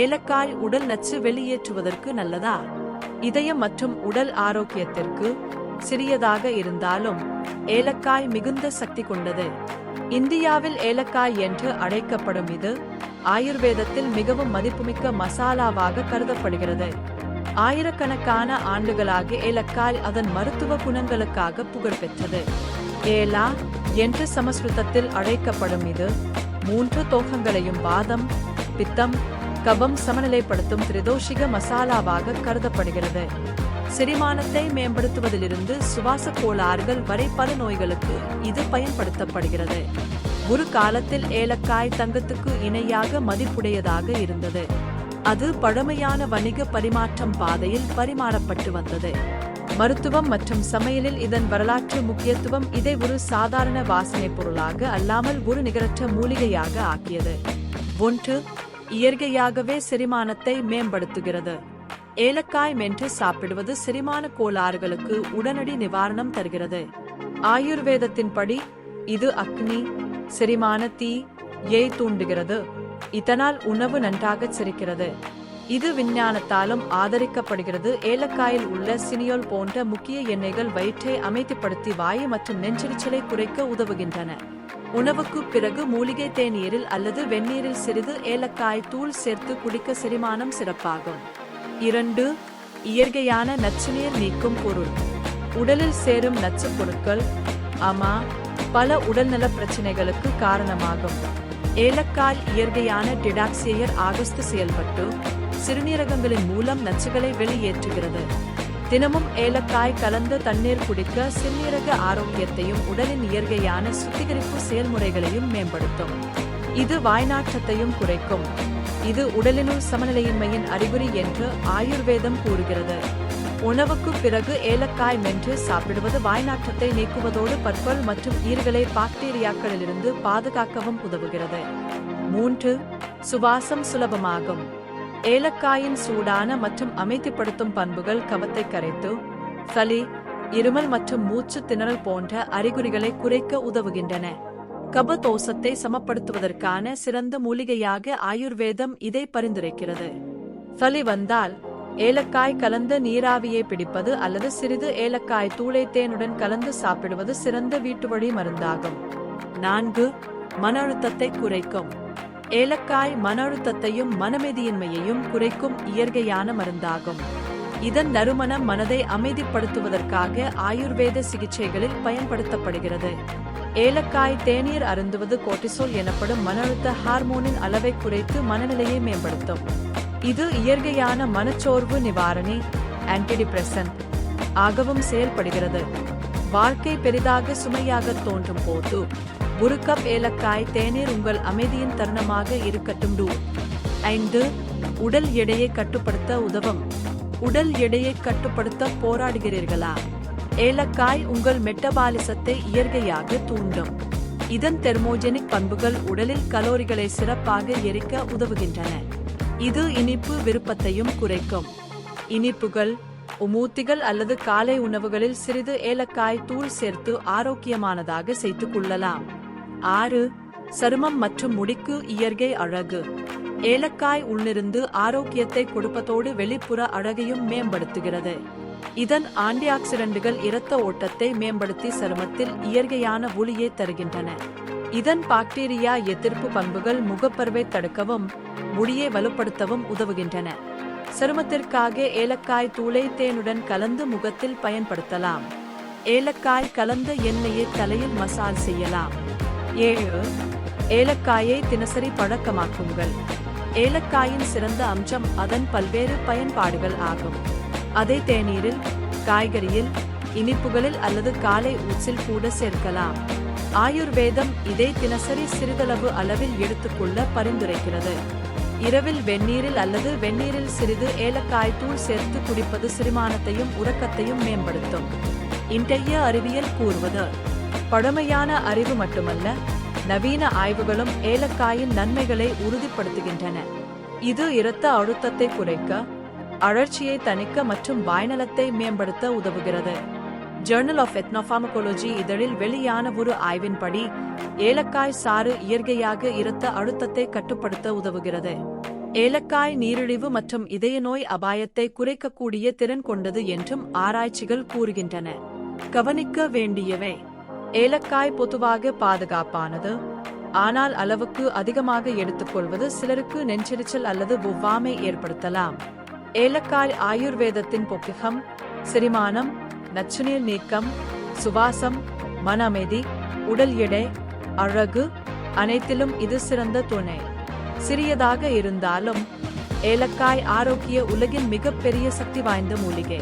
ஏலக்காய் உடல் நச்சு வெளியேற்றுவதற்கு நல்லதா? இதயம் மற்றும் உடல் ஆரோக்கியத்திற்கு சிறியதாக இருந்தாலும் ஏலக்காய் மிகுந்த சக்தி கொண்டது. இந்தியாவில் ஏலக்காய் என்று அழைக்கப்படும் இது ஆயுர்வேதத்தில் மிகவும் மதிப்புமிக்க மசாலாவாக கருதப்படுகிறது. ஆயிரக்கணக்கான ஆண்டுகளாக ஏலக்காய் அதன் மருத்துவ குணங்களுக்காக புகழ்பெற்றது ஏலா என்று சமஸ்கிருதத்தில் அழைக்கப்படும் இது மூன்று தோகங்களையும் வாதம் பித்தம் கபம் சமநிலைப்படுத்தும் திரிதோஷிக மசாலாவாக கருதப்படுகிறது. செரிமானத்தை மேம்படுத்துவதிலிருந்து சுவாச கோளாறுகள் வரை பல நோய்களுக்கு இது பயன்படுத்தப்படுகிறது. ஒரு காலத்தில் ஏலக்காய் தங்கத்துக்கு இணையாக மதிப்புடையதாக இருந்தது. அது பழமையான வணிக பரிமாற்றம் பாதையில் பரிமாறப்பட்டு வந்தது. மருத்துவம் மற்றும் சமையலில் இதன் வரலாற்று முக்கியத்துவம் இதை ஒரு சாதாரண வாசனை பொருளாக அல்லாமல் ஒரு நிகரற்ற மூலிகையாக ஆக்கியது. ஒன்று இயற்கையாகவே செரிமானத்தை மேம்படுத்துகிறது. ஏலக்காய் மென்று சாப்பிடுவது செரிமான கோளாறுகளுக்கு உடனடி நிவாரணம் தருகிறது. ஆயுர்வேதத்தின்படி இது அக்னி செரிமான தீ ஏய் தூண்டுகிறது. இதனால் உணவு நன்றாக செரிக்கிறது. இது விஞ்ஞானத்தாலும் ஆதரிக்கப்படுகிறது. ஏலக்காயில் உள்ள சினியோல் போன்ற முக்கிய எண்ணெய்கள் வயிற்றை அமைதிப்படுத்தி வாயு மற்றும் நெஞ்செரிச்சலை குறைக்க உதவுகின்றன. உணவுக்கு பிறகு மூலிகை தேநீரில் அல்லது வெந்நீரில் சிறிது ஏலக்காய் தூள் சேர்த்து குடிக்க செரிமானம் சிறப்பாகும். இரண்டு இயற்கையான நச்சுநீர் நீக்கும் பொருள். உடலில் சேரும் நச்சுப் பொருட்கள் அமா பல உடல்நல பிரச்சனைகளுக்கு காரணமாகும். ஏலக்காய் இயற்கையான டிடாக்சியர் ஆகஸ்து செயல்பட்டு சிறுநீரகங்களின் மூலம் நச்சுகளை வெளியேற்றுகிறது. தினமும் ஏலக்காய் கலந்த தண்ணீர் குடிக்க சிறுநீரக ஆரோக்கியத்தையும் உடலின் இயற்கையான சுத்திகரிப்பு செயல்முறைகளையும் மேம்படுத்தும். இது வாய்நாற்றத்தையும் குறைக்கும். இது உடலினுள் சமநிலையின்மையின் அறிகுறி என்று ஆயுர்வேதம் கூறுகிறது. உணவுக்கு பிறகு ஏலக்காய் மென்று சாப்பிடுவது வாய்நாற்றத்தை நீக்குவதோடு பற்பல் மற்றும் ஈர்களை பாக்டீரியாக்களிலிருந்து பாதுகாக்கவும் உதவுகிறது. மூன்று சுவாசம் சுலபமாகும். ஏலக்காயின் சூடான மற்றும் அமைதிப்படுத்தும் பண்புகள் கவத்தை கரைத்து சளி இருமல் மற்றும் மூச்சு திணறல் போன்ற அறிகுறிகளை குறைக்க உதவுகின்றன. கபதோசத்தை சமப்படுத்துவதற்கான சிறந்த மூலிகையாக ஆயுர்வேதம் இதை பரிந்துரைக்கிறது. சளி வந்தால் ஏலக்காய் கலந்த நீராவியை பிடிப்பது அல்லது சிறிது ஏலக்காய் தூளை தேனுடன் கலந்து சாப்பிடுவது சிறந்த வீட்டு வழி மருந்தாகும். நான்கு மன அழுத்தத்தை குறைக்கும். ஏலக்காய் மன அழுத்தத்தையும் மனமெதியின்மையையும் குறைக்கும் இயற்கையான மருந்தாகும். இதன் நறுமணம் மனதை அமைதிப்படுத்துவதற்காக ஆயுர்வேத சிகிச்சைகளில் பயன்படுத்தப்படுகிறது. ஏலக்காய் தேநீர் அருந்துவது கோர்டிசோல் எனப்படும் மன அழுத்த ஹார்மோனின் அளவை குறைத்து மனநிலையை மேம்படுத்தும். இது இயற்கையான மனச்சோர்வு நிவாரணி ஆன்டிடிப்ரெசன்ட் ஆகவும் செயல்படுகிறது. வாழ்க்கை பெரிதாக சுமையாக தோன்றும் போது ஒரு கப் ஏலக்காய் தேநீர் உங்கள் அமைதியின் தருணமாக இருக்கட்டும் டூ. ஐந்து உடல் எடையை கட்டுப்படுத்த உதவும். உடல் எடையை கட்டுப்படுத்த போராடுகிறீர்களா? ஏலக்காய் உங்கள் மெட்டபாலிசத்தை இயற்கையாக தூண்டும். இதன் தெர்மோஜெனிக் பண்புகள் உடலில் கலோரிகளை சிறப்பாக எரிக்க உதவுகின்றன. இது இனிப்பு விருப்பத்தையும் குறைக்கும். இனிப்புகள் உமூத்திகள் அல்லது காலை உணவுகளில் சிறிது ஏலக்காய் தூள் சேர்த்து ஆரோக்கியமானதாக செய்து கொள்ளலாம். ஆறு சருமம் மற்றும் முடிக்கு இயற்கை அழகு. ஏலக்காய் உள்ளிருந்து ஆரோக்கியத்தை கொடுப்பதோடு வெளிப்புற அழகையும் மேம்படுத்துகிறது. இதன் ஆன்டி இரத்த ஓட்டத்தை மேம்படுத்தி சருமத்தில் இயற்கையான ஒளியை தருகின்றன. இதன் பாக்டீரியா எதிர்ப்பு பண்புகள் முகப்பருவை தடுக்கவும் முடியை வலுப்படுத்தவும் உதவுகின்றன. சருமத்திற்காக ஏலக்காய் தூளை தேனுடன் கலந்து முகத்தில் பயன்படுத்தலாம். ஏலக்காய் கலந்த எண்ணெயை தலையில் மசாஜ் செய்யலாம். ஏழு ஏலக்காயை தினசரி பழக்கமாக்குங்கள். ஏலக்காயின் சிறந்த அம்சம் அதன் பல்வேறு பயன்பாடுகள் ஆகும். அதை தேநீரில் காய்கறியில் இனிப்புகளில் அல்லது காலை ஊச்சில் கூட சேர்க்கலாம். ஆயுர்வேதம் இதை தினசரி சிறிதளவு அளவில் எடுத்துக்கொள்ள பரிந்துரைக்கிறது. இரவில் வெந்நீரில் அல்லது வெந்நீரில் சிறிது ஏலக்காய் தூள் சேர்த்து குடிப்பது செரிமானத்தையும் உறக்கத்தையும் மேம்படுத்தும். இன்றைய அறிவியல் கூறுவது பழமையான அறிவு மட்டுமல்ல நவீன ஆய்வுகளும் ஏலக்காயின் நன்மைகளை உறுதிப்படுத்துகின்றன. இது இரத்த அழுத்தத்தை குறைக்க அழற்சியை தணிக்க மற்றும் வாய்நலத்தை மேம்படுத்த உதவுகிறது. ஜேர்னல் ஆஃப் எத்னோஃபார்மகோலஜி இதழில் வெளியான ஒரு ஆய்வின்படி ஏலக்காய் சாறு இயற்கையாக இரத்த அழுத்தத்தை கட்டுப்படுத்த உதவுகிறது. ஏலக்காய் நீரிழிவு மற்றும் இதய நோய் அபாயத்தை குறைக்கக்கூடிய திறன் கொண்டது என்றும் ஆராய்ச்சிகள் கூறுகின்றன. கவனிக்க வேண்டியவை. ஏலக்காய் பொதுவாக பாதுகாப்பானது. ஆனால் அளவுக்கு அதிகமாக எடுத்துக்கொள்வது சிலருக்கு நெஞ்செரிச்சல் அல்லது ஒவ்வாமை ஏற்படுத்தலாம். ஏலக்காய் ஆயுர்வேதத்தின் பொக்கிகம் செரிமானம் நச்சுநீர் நீக்கம் சுவாசம் மன அமைதி உடல் எடை அழகு அனைத்திலும் இது சிறந்த துணை. சிறியதாக இருந்தாலும் ஏலக்காய் ஆரோக்கிய உலகின் மிகப்பெரிய சக்தி வாய்ந்த மூலிகை.